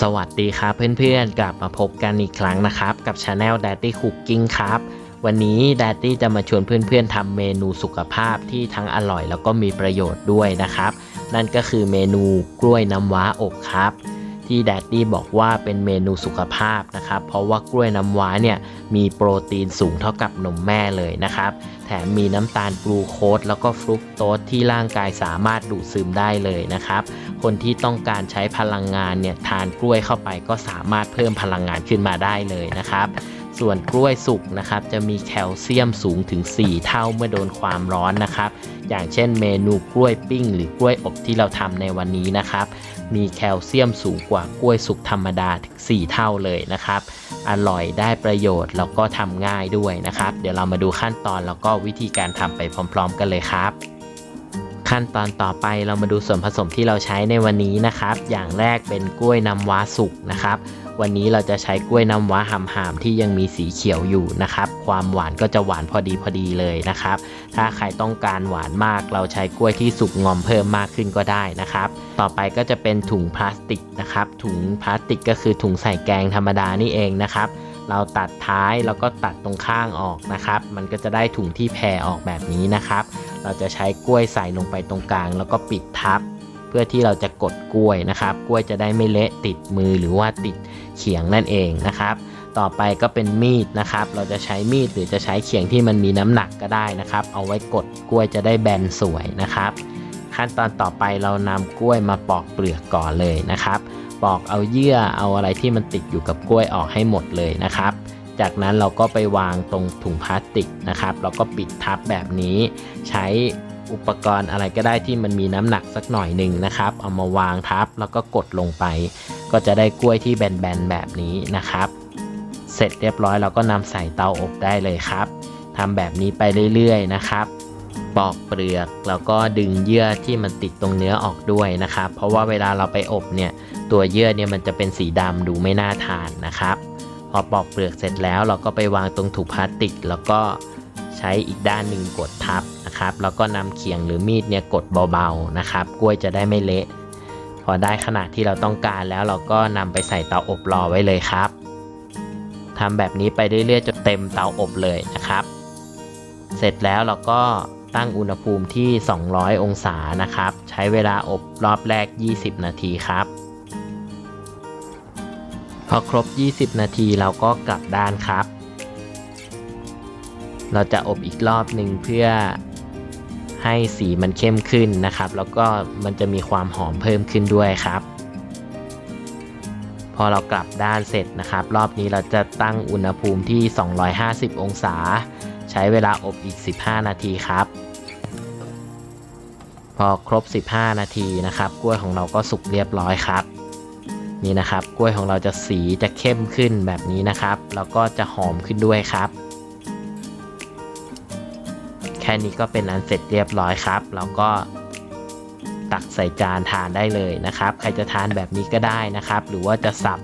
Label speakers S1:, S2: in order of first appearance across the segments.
S1: สวัสดีครับเพื่อนๆ กลับมาพบกันอีกครั้งนะครับ กับช anel Daddy Cooking ครับ วันนี้ Daddy จะมาชวนเพื่อนๆทำเมนูสุขภาพที่ทั้งอร่อยแล้วก็มีประโยชน์ด้วยนะครับ นั่นก็คือเมนูกล้วยน้ำว้าอบครับ ที่แดดดี้บอกว่าเป็นเมนูสุขภาพนะครับ เพราะว่ากล้วยน้ำว้าเนี่ยมีโปรตีนสูงเท่ากับนมแม่เลยนะครับ แถมมีน้ำตาลกลูโคสแล้วก็ฟรุกโตสที่ร่างกายสามารถดูดซึมได้เลยนะครับ คนที่ต้องการใช้พลังงานเนี่ยทานกล้วยเข้าไปก็สามารถเพิ่มพลังงานขึ้นมาได้เลยนะครับ ส่วนกล้วยสุกนะครับจะมีแคลเซียมสูงถึง 4 เท่าเมื่อโดนความร้อนนะครับ อย่างเช่นเมนูกล้วยปิ้ง หรือกล้วยอบที่เราทำในวันนี้นะครับ มีแคลเซียมสูงกว่ากล้วยสุกธรรมดาถึง 4 เท่าเลยนะครับ อร่อยได้ประโยชน์แล้วก็ทำง่ายด้วยนะครับ เดี๋ยวเรามาดูขั้นตอนแล้วก็วิธีการทำไปพร้อม ๆ กันเลยครับขั้นตอนต่อไปเรามาดูส่วนผสมที่เราใช้ในวันนี้นะครับ อย่างแรกเป็นกล้วยน้ำว้าสุกนะครับ วันนี้เราจะใช้กล้วยน้ำว้าหำๆที่ยังมีสีเขียวอยู่นะครับ ความหวานก็จะหวานพอดีพอดีเลยนะครับ ถ้าใครต้องการหวานมาก เราใช้กล้วยที่สุกงอมเพิ่มมากขึ้นก็ได้นะครับ ต่อไปก็จะเป็นถุงพลาสติกนะครับ ถุงพลาสติกก็คือถุงใส่แกงธรรมดานี่เองนะครับเราตัดท้ายแล้วก็ตัดตรงข้างออกนะครับ มันก็จะได้ถุงที่แผ่ออกแบบนี้นะครับ เราจะใช้กล้วยใส่ลงไปตรงกลาง แล้วก็ปิดทับ เพื่อที่เราจะกดกล้วยนะครับ กล้วยจะได้ไม่เละติดมือหรือว่าติด เขียงนั่นเองนะครับ ต่อไปก็เป็นมีดนะครับ เราจะใช้มีดหรือจะใช้เขียงที่มันมีน้ำหนักก็ได้นะครับ เอาไว้กดกล้วยจะได้แบนสวยนะครับ ขั้นตอนต่อไปเรานำกล้วยมาปอกเปลือกก่อนเลยนะครับปอกเอาเยื่อเอาอะไรที่มันติดอยู่กับกล้วยออกให้หมดเลยนะครับ จากนั้นเราก็ไปวางตรงถุงพลาสติกนะครับแล้วก็ปิดทับแบบนี้ ใช้อุปกรณ์อะไรก็ได้ที่มันมีน้ำหนักสักหน่อยหนึ่งนะครับ เอามาวางทับแล้วก็กดลงไป ก็จะได้กล้วยที่แบนๆแบบนี้นะครับ เสร็จเรียบร้อยเราก็นำใส่เตาอบได้เลยครับทำแบบนี้ไปเรื่อยๆนะครับปอกเปลือกแล้วก็ดึงเยื่อที่มันติดตรงเนื้อออกด้วยนะครับ เพราะว่าเวลาเราไปอบเนี่ยตัวเยื่อเนี่ยมันจะเป็นสีดำดูไม่น่าทานนะครับ พอปอกเปลือกเสร็จแล้วเราก็ไปวางตรงถุงพลาสติก แล้วก็ใช้อีกด้านหนึ่งกดทับนะครับ แล้วก็นำเขียงหรือมีดเนี่ยกดเบาๆนะครับ กล้วยจะได้ไม่เละ อได้ขนาดที่เราต้องการแล้วเราก็นำไปใส่เตาอบรอไว้เลยครับทำแบบนี้ไปเรื่อยๆจนเต็มเตาอบเลยนะครับ เสร็จแล้วเราก็ตั้งอุณหภูมิที่ 200 องศานะครับ ใช้เวลาอบรอบแรก 20 นาทีครับ พอครบ 20 นาทีเราก็กลับด้านครับ เราจะอบอีกรอบหนึ่งเพื่อ ให้สีมันเข้มขึ้นนะครับ แล้วก็มันจะมีความหอมเพิ่มขึ้นด้วยครับ พอเรากลับด้านเสร็จนะครับ รอบนี้เราจะตั้งอุณหภูมิที่ 250 องศา ใช้เวลาอบอีก 15 นาทีครับ พอครบ 15 นาทีนะครับ กล้วยของเราก็สุกเรียบร้อยครับนี่นะครับ กล้วยของเราจะสีจะเข้มขึ้นแบบนี้นะครับ แล้วก็จะหอมขึ้นด้วยครับ ค่นี้ก็เป็นอันเสร็จเรียบร้อยครับเราก็ตักใส่จานทานได้เลยนะครับ ใครจะทานแบบนี้ก็ได้นะครับ หรือว่าจะสับ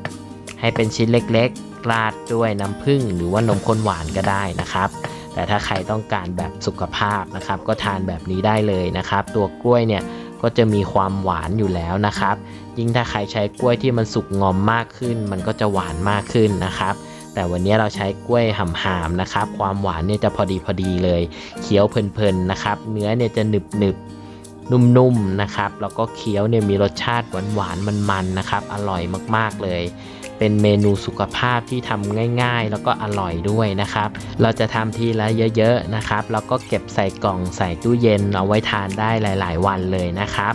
S1: ให้เป็นชิ้นเล็กๆ ราดด้วยน้ำผึ้งหรือว่านมข้นหวานก็ได้นะครับ แต่ถ้าใครต้องการแบบสุขภาพนะครับ ก็ทานแบบนี้ได้เลยนะครับ ตัวกล้วยเนี่ยก็จะมีความหวานอยู่แล้วนะครับ ยิ่งถ้าใครใช้กล้วยที่มันสุกงอมมากขึ้น มันก็จะหวานมากขึ้นนะครับ แต่วันนี้เราใช้กล้วยหำๆนะครับ ความหวานเนี่ยจะพอดีพอดีเลย เคี้ยวเพลินๆนะครับ เนื้อเนี่ยจะหนึบๆนุ่มๆนะครับ แล้วก็เคี้ยวเนี่ยมีรสชาติหวานๆมันๆนะครับ อร่อยมากๆเลย เป็นเมนูสุขภาพที่ทำง่ายๆ แล้วก็อร่อยด้วยนะครับ เราจะทำทีละเยอะๆนะครับ แล้วก็เก็บใส่กล่องใส่ตู้เย็นเอาไว้ทานได้หลาย ๆ วันเลยนะครับ